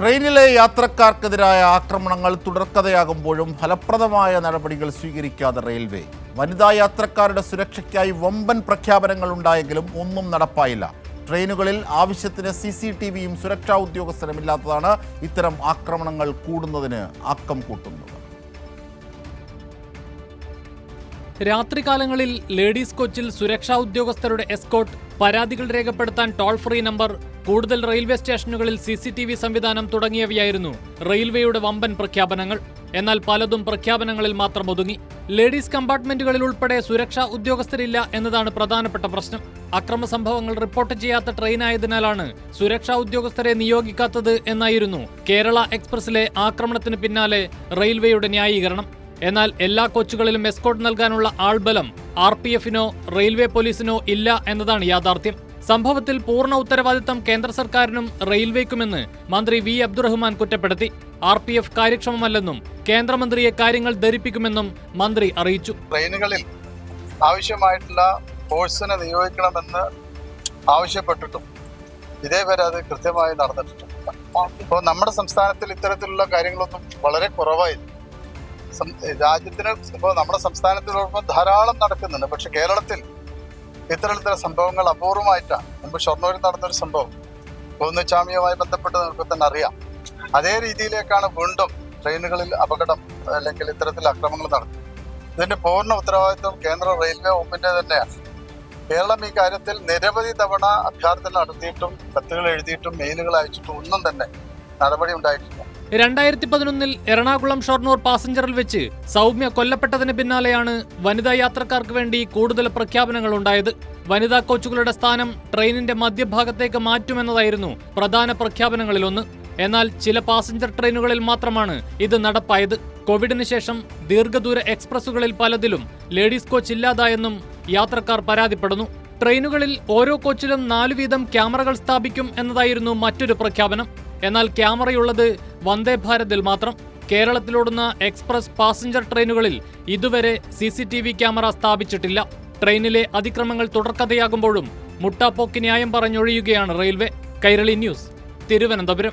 ട്രെയിനിലെ യാത്രക്കാർക്കെതിരായ ആക്രമണങ്ങൾ തുടർക്കഥയാകുമ്പോഴും ഫലപ്രദമായ നടപടികൾ സ്വീകരിക്കാതെ റെയിൽവേ. വനിതാ യാത്രക്കാരുടെ സുരക്ഷയ്ക്കായി വമ്പൻ പ്രഖ്യാപനങ്ങൾ ഉണ്ടായെങ്കിലും ഒന്നും നടപ്പായില്ല. ട്രെയിനുകളിൽ ആവശ്യത്തിന് സി സി ടി വിയും സുരക്ഷാ ഉദ്യോഗസ്ഥരുമില്ലാത്തതാണ് ഇത്തരം ആക്രമണങ്ങൾ കൂടുന്നതിന് ആക്കം കൂട്ടുന്നത്. രാത്രികാലങ്ങളിൽ ലേഡീസ് കോച്ചിൽ സുരക്ഷാ ഉദ്യോഗസ്ഥരുടെ എസ്കോട്ട് പരാതികൾ രേഖപ്പെടുത്താൻ ടോൾ ഫ്രീ നമ്പർ കൂടുതൽ റെയിൽവേ സ്റ്റേഷനുകളിൽ സി സി ടി വി സംവിധാനം തുടങ്ങിയവയായിരുന്നു റെയിൽവേയുടെ വമ്പൻ പ്രഖ്യാപനങ്ങൾ. എന്നാൽ പലതും പ്രഖ്യാപനങ്ങളിൽ മാത്രം ഒതുങ്ങി. ലേഡീസ് കമ്പാർട്ട്മെന്റുകളിൽ ഉൾപ്പെടെ സുരക്ഷാ ഉദ്യോഗസ്ഥരില്ല എന്നതാണ് പ്രധാനപ്പെട്ട പ്രശ്നം. അക്രമ സംഭവങ്ങൾ റിപ്പോർട്ട് ചെയ്യാത്ത ട്രെയിനായതിനാലാണ് സുരക്ഷാ ഉദ്യോഗസ്ഥരെ നിയോഗിക്കാത്തത് എന്നായിരുന്നു കേരള എക്സ്പ്രസിലെ ആക്രമണത്തിന് പിന്നാലെ റെയിൽവേയുടെ ന്യായീകരണം. എന്നാൽ എല്ലാ കോച്ചുകളിലും എസ്കോട്ട് നൽകാനുള്ള ആൾബലം ആർ പി എഫിനോ റെയിൽവേ പോലീസിനോ ഇല്ല എന്നതാണ് യാഥാർത്ഥ്യം. സംഭവത്തിൽ പൂർണ ഉത്തരവാദിത്തം കേന്ദ്ര സർക്കാരിനും റെയിൽവേക്കുമെന്ന് മന്ത്രി വി. അബ്ദുറഹ്മാൻ കുറ്റപ്പെടുത്തി. ആർ പി എഫ് കാര്യക്ഷമമല്ലെന്നും കേന്ദ്രമന്ത്രിയെ കാര്യങ്ങൾ ധരിപ്പിക്കുമെന്നും മന്ത്രി അറിയിച്ചു. ട്രെയിനുകളിൽ ആവശ്യമായിട്ടുള്ള ഫോഴ്സിനെ നിയോഗിക്കണമെന്ന് ആവശ്യപ്പെട്ടിട്ടും ഇതേവരെ അത് കൃത്യമായി നടന്നിട്ടുണ്ട് അപ്പോൾ നമ്മുടെ സംസ്ഥാനത്തിൽ ഇത്തരത്തിലുള്ള കാര്യങ്ങളൊന്നും വളരെ കുറവായിരുന്നു. രാജ്യത്തിന് ഇപ്പോൾ നമ്മുടെ സംസ്ഥാനത്തിലോടൊപ്പം ധാരാളം നടക്കുന്നുണ്ട്. പക്ഷെ കേരളത്തിൽ ഇത്തരത്തിലുള്ള സംഭവങ്ങൾ അപൂർവമായിട്ടാണ്. മുമ്പ് ഷൊർണൂരിൽ നടന്നൊരു സംഭവം. കോന്നുചാമിയുമായി ബന്ധപ്പെട്ട് നമുക്ക് തന്നെ അറിയാം. അതേ രീതിയിലേക്കാണ് വീണ്ടും ട്രെയിനുകളിൽ അപകടം അല്ലെങ്കിൽ ഇത്തരത്തിൽ അക്രമങ്ങൾ നടത്തുന്നത് ഇതിന്റെ പൂർണ ഉത്തരവാദിത്വം കേന്ദ്ര റെയിൽവേ വകുപ്പിന്റെ തന്നെയാണ്. കേരളം ഈ കാര്യത്തിൽ നിരവധി തവണ അഭ്യർത്ഥന നടത്തിയിട്ടും കത്തുകൾ എഴുതിയിട്ടും മെയിലുകൾ അയച്ചിട്ടും ഒന്നും തന്നെ നടപടി ഉണ്ടായിട്ടില്ല. രണ്ടായിരത്തി പതിനൊന്നിൽ എറണാകുളം ഷൊർണൂർ പാസഞ്ചറിൽ വെച്ച് സൗമ്യ കൊല്ലപ്പെട്ടതിന് പിന്നാലെയാണ് വനിതാ യാത്രക്കാർക്ക് വേണ്ടി കൂടുതൽ പ്രഖ്യാപനങ്ങൾ ഉണ്ടായത്. വനിതാ കോച്ചുകളുടെ സ്ഥാനം ട്രെയിനിന്റെ മധ്യഭാഗത്തേക്ക് മാറ്റുമെന്നതായിരുന്നു പ്രധാന പ്രഖ്യാപനങ്ങളിലൊന്ന്. എന്നാൽ ചില പാസഞ്ചർ ട്രെയിനുകളിൽ മാത്രമാണ് ഇത് നടപ്പായത്. കോവിഡിന് ശേഷം ദീർഘദൂര എക്സ്പ്രസുകളിൽ പലതിലും ലേഡീസ് കോച്ച് ഇല്ലാതായെന്നും യാത്രക്കാർ പരാതിപ്പെടുന്നു. ട്രെയിനുകളിൽ ഓരോ കോച്ചിലും നാലു വീതം ക്യാമറകൾ സ്ഥാപിക്കും എന്നതായിരുന്നു മറ്റൊരു പ്രഖ്യാപനം. എന്നാൽ ക്യാമറയുള്ളത് വന്ദേ ഭാരതിൽ മാത്രം. കേരളത്തിലോടുന്ന എക്സ്പ്രസ് പാസഞ്ചർ ട്രെയിനുകളിൽ ഇതുവരെ C C T V camera സ്ഥാപിച്ചിട്ടില്ല. ട്രെയിനിലെ അതിക്രമങ്ങൾ തുടർക്കഥയാകുമ്പോഴും മുട്ടാപ്പോക്ക് ന്യായം പറഞ്ഞൊഴിയുകയാണ് റെയിൽവേ. കൈരളി ന്യൂസ് തിരുവനന്തപുരം.